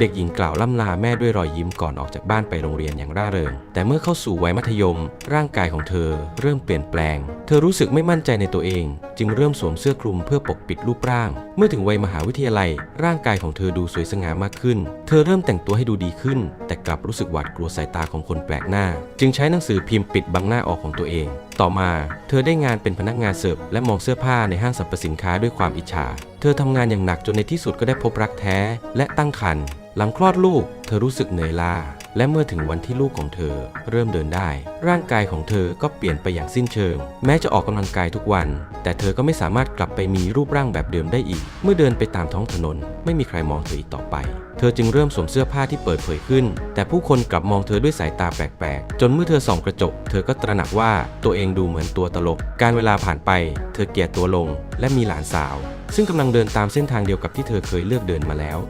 เด็กหญิงกล่าวล่ำลาแม่ด้วยรอยยิ้มก่อนออกจากบ้านไปโรงเรียนอย่างร่าเริง แต่เมื่อเข้าสู่วัยมัธยม ร่างกายของเธอเริ่มเปลี่ยนแปลง เธอรู้สึกไม่มั่นใจในตัวเอง จึงเริ่มสวมเสื้อคลุมเพื่อปกปิดรูปร่าง เมื่อถึงวัยมหาวิทยาลัย ร่างกายของเธอดูสวยสง่ามากขึ้น เธอเริ่มแต่งตัวให้ดูดีขึ้น แต่กลับรู้สึกหวาดกลัวสายตาของคนแปลกหน้า จึงใช้หนังสือพิมพ์ปิดบังหน้าออกของตัวเอง ต่อมา เธอได้งานเป็นพนักงานเสิร์ฟและมองเสื้อผ้าในห้างสรรพสินค้าด้วยความอิจฉา เธอทำงานอย่างหนักจนในที่สุดก็ได้พบรักแท้และตั้งครรภ์ หลังคลอดลูก เธอรู้สึกเหนื่อยล้าและเมื่อถึงวันที่ลูกของเธอเริ่มเดินได้ ร่างกายของเธอก็เปลี่ยนไปอย่างสิ้นเชิง แม้จะออกกำลังกายทุกวัน แต่เธอก็ไม่สามารถกลับไปมีรูปร่างแบบเดิมได้อีก เมื่อเดินไปตามท้องถนน ไม่มีใครมองเธออีกต่อไป เธอจึงเริ่มสวมเสื้อผ้าที่เปิดเผยขึ้น แต่ผู้คนกลับมองเธอด้วยสายตาแปลกๆ จนเมื่อเธอส่องกระจก เธอก็ตระหนักว่าตัวเองดูเหมือนตัวตลก การเวลาผ่านไป เธอเกลียดตัวลง และมีหลานสาว ซึ่งกำลังเดินตามเส้นทางเดียวกับที่เธอเคยเลือกเดินมาแล้ว